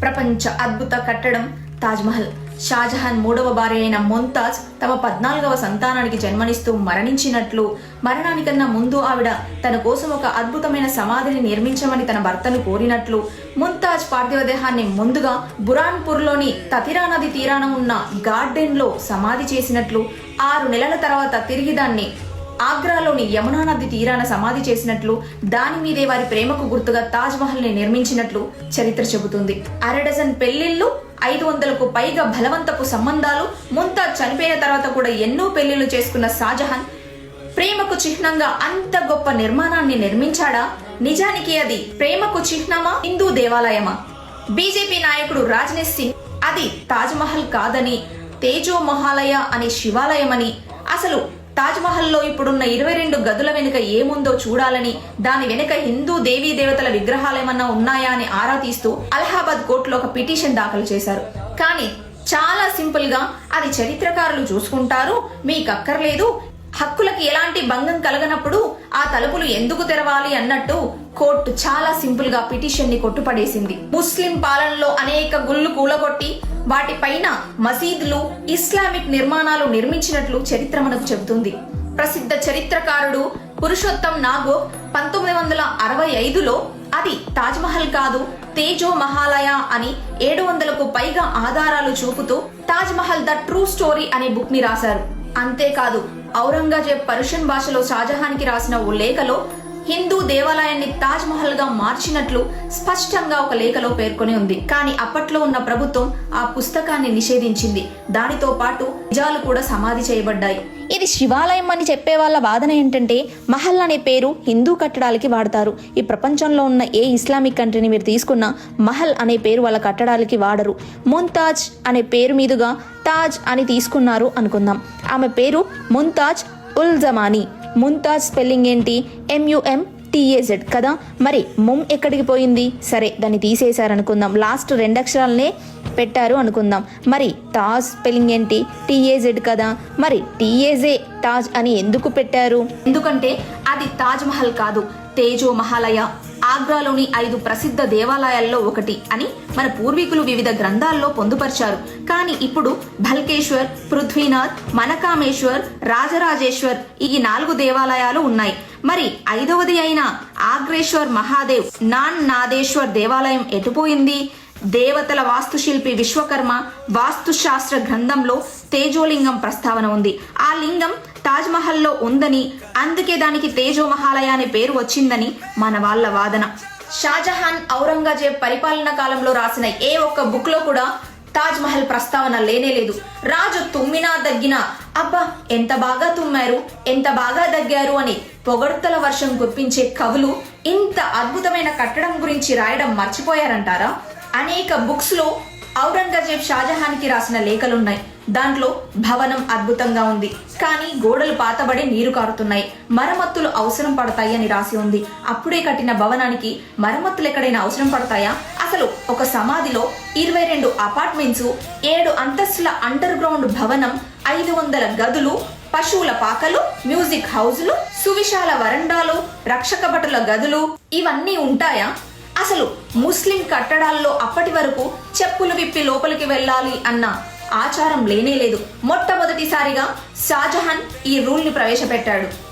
ప్రపంచ అద్భుత కట్టడం తాజ్మహల్ షాజహాన్ మూడవ భార్య అయిన ముంతాజ్ తమ పద్నాలుగవ సంతానానికి జన్మనిస్తూ మరణించినట్లు మరణానికన్నా ముందు ఆవిడ తన కోసం ఒక అద్భుతమైన సమాధిని నిర్మించమని తన భర్తను కోరినట్లు ముంతాజ్ పార్థివదేహాన్ని ముందుగా బురాన్పూర్లోని తతిరా నది తీరాన ఉన్న గార్డెన్లో సమాధి చేసినట్లు ఆరు నెలల తర్వాత తిరిగి దాన్ని ఆగ్రాలోని యమునా నది తీరాన సమాధి చేసినట్లు దాని మీదే వారి ప్రేమకు గుర్తుగా తాజ్ మహల్ని నిర్మించినట్లు చరిత్ర చెబుతుంది. అరడజన్ పెళ్ళిళ్ళు ఐదు వందలకు పైగా బలవంతపు సంబంధాలు ముంతాజ్ చనిపోయిన తర్వాత కూడా ఎన్నో పెళ్ళిళ్ళు చేసుకున్న షాజహాన్ ప్రేమకు చిహ్నంగా అంత గొప్ప నిర్మాణాన్ని నిర్మించాడా? నిజానికి అది ప్రేమకు చిహ్నమా? హిందూ దేవాలయమా? బీజేపీ నాయకుడు రాజ్నాథ్ సింగ్ అది తాజ్మహల్ కాదని తేజో మహాలయ అనే శివాలయమని అసలు తాజ్మహల్లో ఇప్పుడున్న ఇరవై రెండు గదుల వెనుక ఏముందో చూడాలని దాని వెనుక హిందూ దేవీ దేవతల విగ్రహాలేమన్నా ఉన్నాయా అని ఆరా తీస్తూ అలహాబాద్ కోర్టులో ఒక పిటిషన్ దాఖలు చేశారు. కానీ చాలా సింపుల్గా అది చరిత్రకారులు చూసుకుంటారు మీకు అక్కర్లేదు హక్కులకి ఎలాంటి భంగం కలగనప్పుడు ఆ తలుపులు ఎందుకు తెరవాలి అన్నట్టు కోర్టు చాలా సింపుల్గా పిటిషన్ని కొట్టుపడేసింది. ముస్లిం పాలనలో అనేక గుళ్ళు కూలగొట్టి వాటిపైన మసీదులు ఇస్లామిక్ నిర్మాణాలు నిర్మించినట్లు చరిత్ర మనకు చెబుతుంది. ప్రసిద్ధ చరిత్రకారుడు పురుషోత్తం నాగో పంతొమ్మిది వందల అరవై ఐదులో అది తాజ్మహల్ కాదు తేజో మహాలయ అని ఏడు వందలకు పైగా ఆధారాలు చూపుతూ Taj Mahal the true story అనే బుక్ని రాశారు. అంతేకాదు ఔరంగజేబ్ పర్షియన్ భాషలో షాజహాన్కి రాసిన ఓ లేఖలో హిందూ దేవాలయాన్ని తాజ్ మహల్గా మార్చినట్లు స్పష్టంగా ఒక లేఖలో పేర్కొని ఉంది. కానీ అప్పట్లో ఉన్న ప్రభుత్వం ఆ పుస్తకాన్ని నిషేధించింది. దానితో పాటు నిజాలు కూడా సమాధి చేయబడ్డాయి. ఇది శివాలయం అని చెప్పే వాళ్ళ వాదన ఏంటంటే మహల్ అనే పేరు హిందూ కట్టడాలకి వాడతారు. ఈ ప్రపంచంలో ఉన్న ఏ ఇస్లామిక్ కంట్రీని మీరు తీసుకున్న మహల్ అనే పేరు వాళ్ళ కట్టడాలకి వాడరు. ముంతాజ్ అనే పేరు మీదుగా తాజ్ అని తీసుకున్నారు అనుకుందాం. ఆమె పేరు ముంతాజ్ ఉల్ జమానీ. ముంతాజ్ స్పెల్లింగ్ ఏంటి? M U M T A Z కదా? మరి ముమ్ ఎక్కడికి పోయింది? సరే దాన్ని తీసేశారనుకుందాం. లాస్ట్ రెండు అక్షరాలనే పెట్టారు అనుకుందాం. మరి తాజ్ స్పెల్లింగ్ ఏంటి? టీఏజెడ్ కదా? మరి టీఏజే తాజ్ అని ఎందుకు పెట్టారు? ఎందుకంటే అది తాజ్ మహల్ కాదు. తేజో మహాలయ ఆగ్రాలోని ఐదు ప్రసిద్ధ దేవాలయాల్లో ఒకటి అని మన పూర్వీకులు వివిధ గ్రంథాల్లో పొందుపరిచారు. కానీ ఇప్పుడు భల్కేశ్వర్ పృథ్వీనాథ్ మనకామేశ్వర్ రాజరాజేశ్వర్ ఈ నాలుగు దేవాలయాలు ఉన్నాయి. మరి ఐదవది అయిన ఆగ్రేశ్వర్ మహాదేవ్ నాన్ నాదేశ్వర్ దేవాలయం ఎటుపోయింది దేవతల వాస్తుశిల్పి విశ్వకర్మ వాస్తుశాస్త్ర గ్రంథంలో తేజోలింగం ప్రస్తావన ఉంది. ఆ లింగం తాజ్ మహల్లో ఉందని అందుకే దానికి తేజో మహాలయ అనే పేరు వచ్చిందని మన వాళ్ళ వాదన. షాజహాన్ ఔరంగజేబ్ పరిపాలన కాలంలో రాసిన ఏ ఒక్క బుక్లో కూడా తాజ్ మహల్ ప్రస్తావన లేనే లేదు. రాజు తుమ్మినా దగ్గినా అబ్బా ఎంత బాగా తుమ్మారు ఎంత బాగా దగ్గారు అని పొగడ్తల వర్షం గుప్పించే కవులు ఇంత అద్భుతమైన కట్టడం గురించి రాయడం మర్చిపోయారంటారా? అనేక బుక్స్లో ఔరంగజేబ్ షాజహాన్కి రాసిన లేఖలున్నాయి. దాంట్లో భవనం అద్భుతంగా ఉంది. కానీ గోడలు పాతబడి నీరు కారుతున్నాయి. మరమ్మతులు అవసరం పడతాయి అని రాసి ఉంది. అప్పుడే కట్టిన భవనానికి మరమ్మతులు ఎక్కడైనా అవసరం పడతాయా? అసలు ఒక సమాధిలో ఇరవై రెండు అపార్ట్మెంట్స్ ఏడు అంతస్తుల అండర్ గ్రౌండ్ భవనం ఐదు వందల గదులు పశువుల పాకలు మ్యూజిక్ హౌజులు సువిశాల వరండాలు రక్షక భటుల గదులు ఇవన్నీ ఉంటాయా? అసలు ముస్లిం కట్టడాల్లో అప్పటి వరకు చెప్పులు విప్పి లోపలికి వెళ్ళాలి అన్న ఆచారం లేనే లేదు. మొట్టమొదటిసారిగా షాజహాన్ ఈ రూల్ని ప్రవేశపెట్టాడు.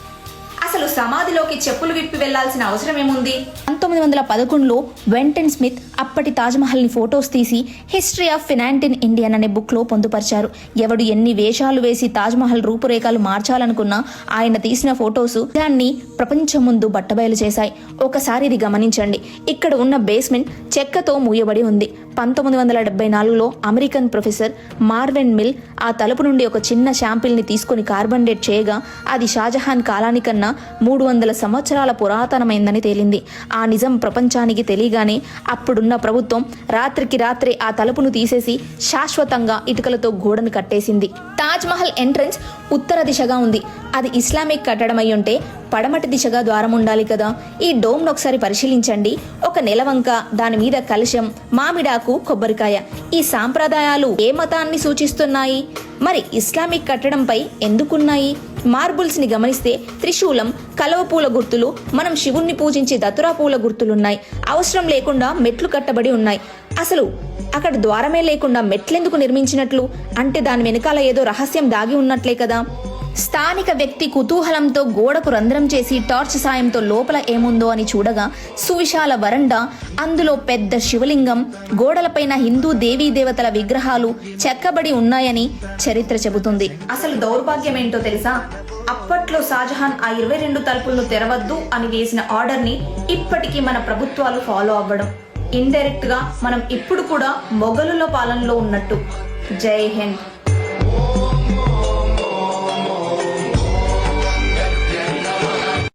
అసలు సమాధిలోకి చెప్పులు విప్పి వెళ్ళాల్సిన అవసరం ఏముంది? పంతొమ్మిది వందల పదకొండులో వెంటన్ స్మిత్ అప్పటి తాజ్మహల్ని ఫొటోస్ తీసి history of fine art in Indian అనే బుక్లో పొందుపరిచారు. ఎవడు ఎన్ని వేషాలు వేసి తాజ్మహల్ రూపురేఖలు మార్చాలనుకున్నా ఆయన తీసిన ఫొటోస్ దాన్ని ప్రపంచం ముందు బట్టబయలు చేశాయి. ఒకసారి ఇది గమనించండి. ఇక్కడ ఉన్న బేస్మెంట్ చెక్కతో మూయబడి ఉంది. పంతొమ్మిది వందల డెబ్బై నాలుగులో అమెరికన్ ప్రొఫెసర్ మార్వెన్ మిల్ ఆ తలుపు నుండి ఒక చిన్న శాంపిల్ని తీసుకుని కార్బన్ డేట్ చేయగా అది షాజహాన్ కాలానికన్నా మూడు వందల సంవత్సరాల పురాతనమైందని తేలింది. ఆ నిజం ప్రపంచానికి తెలియగానే అప్పుడున్న ప్రభుత్వం రాత్రికి రాత్రే ఆ తలుపును తీసేసి శాశ్వతంగా ఇటుకలతో గోడను కట్టేసింది. తాజ్ మహల్ ఎంట్రన్స్ ఉత్తర దిశగా ఉంది. అది ఇస్లామిక్ కట్టడం అయి ఉంటే పడమటి దిశగా ద్వారం ఉండాలి కదా. ఈ డోమ్ను ఒకసారి పరిశీలించండి. ఒక నెలవంక దాని మీద కలశం మామిడాకు కొబ్బరికాయ ఈ సాంప్రదాయాలు ఏ మతాన్ని సూచిస్తున్నాయి? మరి ఇస్లామిక్ కట్టడంపై ఎందుకున్నాయి? మార్బుల్స్ని గమనిస్తే త్రిశూలం కలవ పూల గుర్తులు మనం శివుణ్ణి పూజించే దతురా పూల గుర్తులున్నాయి. అవసరం లేకుండా మెట్లు కట్టబడి ఉన్నాయి. అసలు అక్కడ ద్వారమే లేకుండా మెట్లెందుకు నిర్మించినట్లు? అంటే దాని వెనకాల ఏదో రహస్యం దాగి ఉన్నట్లే కదా. స్థానిక వ్యక్తి కుతూహలంతో గోడకు రంధ్రం చేసి టార్చ్ సాయంతో లోపల ఏముందో అని చూడగా సువిశాల వరండా అందులో పెద్ద శివలింగం గోడలపైన హిందూ దేవీ దేవతల విగ్రహాలు చెక్కబడి ఉన్నాయని చరిత్ర చెబుతుంది. అసలు దౌర్భాగ్యం ఏంటో తెలుసా? అప్పట్లో షాజహాన్ ఆ ఇరవై రెండు తలుపులను తెరవద్దు అని వేసిన ఆర్డర్ని ఇప్పటికీ మన ప్రభుత్వాలు ఫాలో అవ్వడం. ఇండైరెక్ట్గా మనం ఇప్పుడు కూడా మొఘలుల పాలనలో ఉన్నట్టు. జై హింద్.